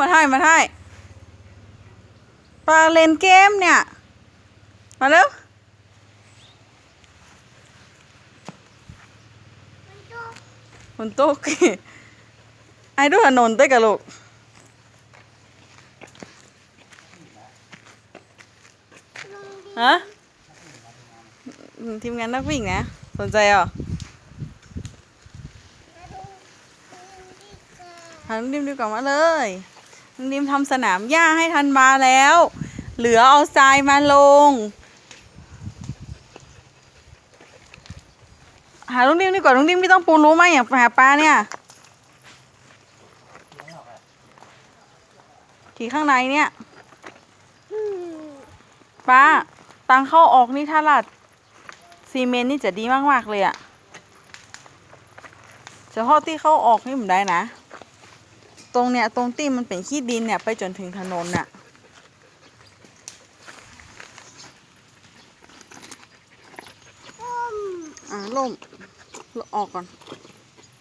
มาถ่ายมาถ่ายปลาเล่นเกมเนี่ย มาเร็วฝนตกไอ้ดูถนนเต้กับลูกฮะทีมงานนักวิ่งนะ สนใจเหรอหาลุงดิมดีกว่ามาเลย ลุงดิมทำสนามหญ้าให้ทันมาแล้ว เหลือเอาทรายมาลง หาลุงดิมดีกว่าลุงดิมไม่ต้องปูรู้ไหมอย่างหาปลาเนี่ยขี่ข้างในเนี่ยป้าตังเข้าออกนี่ถ้าลัดซีเมนต์นี่จะดีมาก ๆ เลยอะเฉพาะที่เข้าออกนี่ผมได้นะ ตรงเนี้ยตรงตีมันเป็นขี้ดินเนี่ยไปจนถึงถนนน่ะอ่าล่มลมออกก่อน